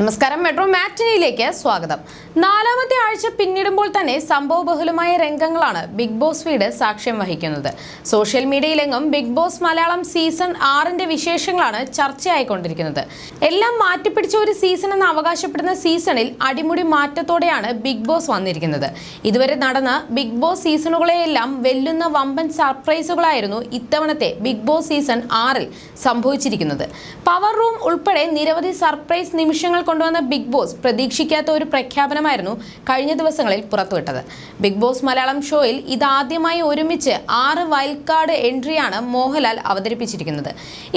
നമസ്കാരം. മെട്രോ മാറ്റിനിയിലേക്ക് സ്വാഗതം. നാലാമത്തെ ആഴ്ച പിന്നിടുമ്പോൾ തന്നെ സംഭവബഹുലമായ രംഗങ്ങളാണ് ബിഗ് ബോസ് വീട് സാക്ഷ്യം വഹിക്കുന്നത്. സോഷ്യൽ മീഡിയയിലെങ്ങും ബിഗ് ബോസ് മലയാളം സീസൺ ആറിന്റെ വിശേഷങ്ങളാണ് ചർച്ചയായിക്കൊണ്ടിരിക്കുന്നത്. എല്ലാം മാറ്റിപ്പിടിച്ച ഒരു സീസൺ എന്ന് അവകാശപ്പെടുന്ന സീസണിൽ അടിമുടി മാറ്റത്തോടെയാണ് ബിഗ് ബോസ് വന്നിരിക്കുന്നത്. ഇതുവരെ നടന്ന ബിഗ് ബോസ് സീസണുകളെയെല്ലാം വെല്ലുന്ന വമ്പൻ സർപ്രൈസുകളായിരുന്നു ഇത്തവണത്തെ ബിഗ് ബോസ് സീസൺ ആറിൽ സംഭവിച്ചിരിക്കുന്നത്. പവർ റൂം ഉൾപ്പെടെ നിരവധി സർപ്രൈസ് നിമിഷങ്ങൾ കൊണ്ടുവന്ന ബിഗ് ബോസ് പ്രതീക്ഷിക്കാത്ത ഒരു പ്രഖ്യാപനമായിരുന്നു കഴിഞ്ഞ ദിവസങ്ങളിൽ പുറത്തുവിട്ടത്. ബിഗ് ബോസ് മലയാളം ഷോയിൽ ഇതാദ്യമായി ഒരുമിച്ച് ആറ് വൈൽഡ് കാർഡ് എൻട്രിയാണ് മോഹൻലാൽ അവതരിപ്പിച്ചിരിക്കുന്നത്.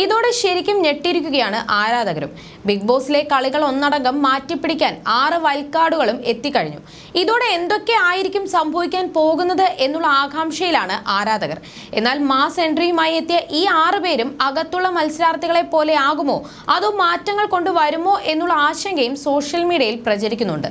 ഇതോടെ ശരിക്കും ഞെട്ടിയിരിക്കുകയാണ് ആരാധകരും. ബിഗ് ബോസിലെ കളികൾ ഒന്നടങ്കം മാറ്റിപ്പിടിക്കാൻ ആറ് വൈൽഡ് കാർഡുകളും എത്തിക്കഴിഞ്ഞു. ഇതോടെ എന്തൊക്കെ ആയിരിക്കും സംഭവിക്കാൻ പോകുന്നത് എന്നുള്ള ആകാംക്ഷയിലാണ് ആരാധകർ. എന്നാൽ മാസ് എൻട്രിയുമായി എത്തിയ ഈ ആറ് പേരും അകത്തുള്ള മത്സരാർത്ഥികളെ പോലെ ആകുമോ? അതോ മാറ്റങ്ങൾ കൊണ്ടുവരുമോ എന്നുള്ള ആശങ്കയും സോഷ്യൽ മീഡിയയിൽ പ്രചരിക്കുന്നുണ്ട്.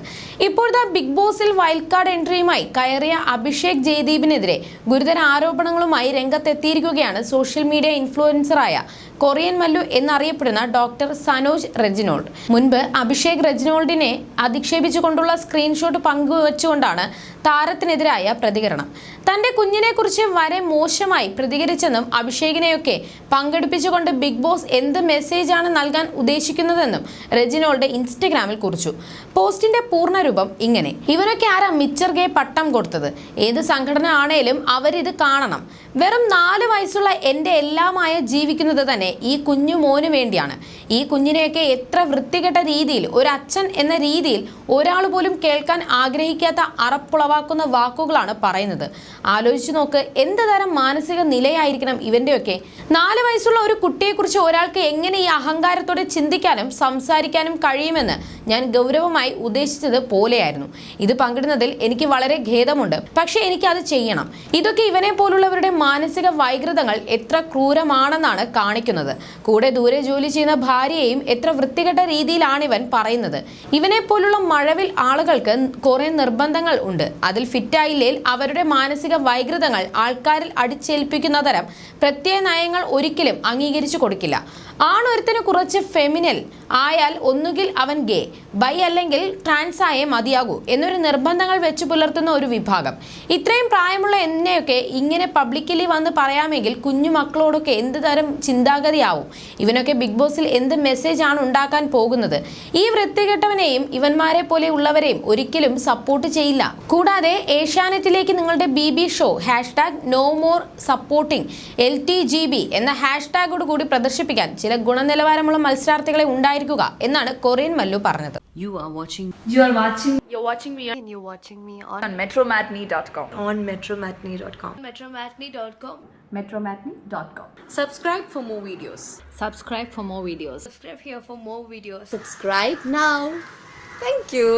ഇപ്പോഴത്തെ ബിഗ് ബോസിൽ വൈൽഡ് കാർഡ് എൻട്രിയുമായി കയറിയ അഭിഷേക് ജയദീപിനെതിരെ ഗുരുതര ആരോപണങ്ങളുമായി രംഗത്തെത്തിയിരിക്കുകയാണ് സോഷ്യൽ മീഡിയ ഇൻഫ്ലുവൻസറായ കൊറിയൻ മല്ലു എന്നറിയപ്പെടുന്ന ഡോക്ടർ സനോജ് റെജിനോൾഡ്. മുൻപ് അഭിഷേക് റെജിനോൾഡിനെ അധിക്ഷേപിച്ചുകൊണ്ടുള്ള സ്ക്രീൻഷോട്ട് പങ്കുവച്ചുകൊണ്ടാണ് താരത്തിനെതിരായ പ്രതികരണം. തന്റെ കുഞ്ഞിനെക്കുറിച്ച് വരെ മോശമായി പ്രതികരിച്ചെന്നും അഭിഷേകിനെയൊക്കെ പങ്കെടുപ്പിച്ചുകൊണ്ട് ബിഗ് ബോസ് എന്ത് മെസ്സേജ് ആണ് നൽകാൻ ഉദ്ദേശിക്കുന്നതെന്നും റെജിനോൾഡ് ഇൻസ്റ്റഗ്രാമിൽ കുറിച്ചു. പോസ്റ്റിന്റെ പൂർണരൂപം ഇങ്ങനെ. ഇവരൊക്കെ ആരാ മിച്ചർ ഗേ പട്ടം കൊടുത്തത്? ഏത് സംഘടന ആണേലും അവരിത് കാണണം. വെറും നാല് വയസ്സുള്ള എന്റെ എല്ലാമായ ജീവിക്കുന്നത് തന്നെ ഈ കുഞ്ഞു മോന് വേണ്ടിയാണ്. ഈ കുഞ്ഞിനെയൊക്കെ എത്ര വൃത്തികെട്ട രീതിയിൽ ഒരു അച്ഛൻ എന്ന രീതിയിൽ ഒരാൾ പോലും കേൾക്കാൻ ആഗ്രഹിക്കാത്ത അറപ്പുളവാക്കുന്ന വാക്കുകളാണ് പറയുന്നത്. ആലോചിച്ചു നോക്ക് എന്ത് തരം മാനസിക നിലയായിരിക്കണം ഇവന്റെയൊക്കെ. നാല് വയസ്സുള്ള ഒരു കുട്ടിയെക്കുറിച്ച് ഒരാൾക്ക് എങ്ങനെ ഈ അഹങ്കാരത്തോടെ ചിന്തിക്കാനും സംസാരിക്കാനും കഴിയുമെന്ന് ഞാൻ ഗൗരവമായി ഉദ്ദേശിച്ചത് പോലെയായിരുന്നു. ഇത് പങ്കിടുന്നതിൽ എനിക്ക് വളരെ ഖേദമുണ്ട്. പക്ഷേ എനിക്ക് അത് ചെയ്യണം. ഇതൊക്കെ ഇവനെ പോലുള്ളവരുടെ മാനസിക വൈകൃതങ്ങൾ എത്ര ക്രൂരമാണെന്നാണ് കാണിക്കുന്നത്. കൂടെ ദൂരെ ജോലി ചെയ്യുന്ന ഭാര്യയെയും എത്ര വൃത്തികെട്ട രീതിയിലാണ് ഇവൻ പറയുന്നത്. ഇവനെ പോലുള്ള മഴവിൽ ആളുകൾക്ക് കുറെ നിർബന്ധങ്ങൾ ഉണ്ട്. അതിൽ ഫിറ്റായില്ലേൽ അവരുടെ മാനസിക വൈകൃതങ്ങൾ ആൾക്കാരിൽ അടിച്ചേൽപ്പിക്കുന്ന തരം പ്രത്യേക നയങ്ങൾ ഒരിക്കലും അംഗീകരിച്ചു കൊടുക്കില്ല. ആണൊരുത്തിന് കുറച്ച് ഫെമിനൽ ആയാൽ ഒന്നുകിൽ അവൻ ഗേ ബൈ അല്ലെങ്കിൽ ട്രാൻസ് ആയേ മതിയാകൂ എന്നൊരു നിർബന്ധങ്ങൾ വെച്ച് പുലർത്തുന്ന ഒരു വിഭാഗം. ഇത്രയും പ്രായമുള്ള എന്നെയൊക്കെ ഇങ്ങനെ പബ്ലിക്കലി വന്ന് പറയാമെങ്കിൽ കുഞ്ഞു മക്കളോടൊക്കെ എന്ത് തരം ചിന്താഗതിയാവും? ഇവനൊക്കെ ബിഗ് ബോസിൽ എന്ത് മെസ്സേജ് ആണ് ഉണ്ടാക്കാൻ പോകുന്നത്? ഈ വൃത്തികെട്ടവനെയും ഇവന്മാരെ പോലെ ഉള്ളവരെയും ഒരിക്കലും സപ്പോർട്ട് ചെയ്യില്ല. കൂടാതെ ഏഷ്യാനെറ്റിലേക്ക് നിങ്ങളുടെ B B show hashtag no more supporting L T G B എന്ന ഹാഷ്ടാഗോട് കൂടി പ്രദർശിപ്പിക്കാൻ ചില ഗുണനിലവാരമുള്ള മത്സരാർത്ഥികളെ ഉണ്ടായിരിക്കുക എന്നാണ് കൊറിയൻ മല്ലു പറഞ്ഞത് You are watching You are watching You're watching me and you're watching me on, on metromatney.com. on metromatney.com. Metromatney.com. metromatney.com. Subscribe for more videos. subscribe for more videos. Subscribe here for more videos. Subscribe now. Thank you.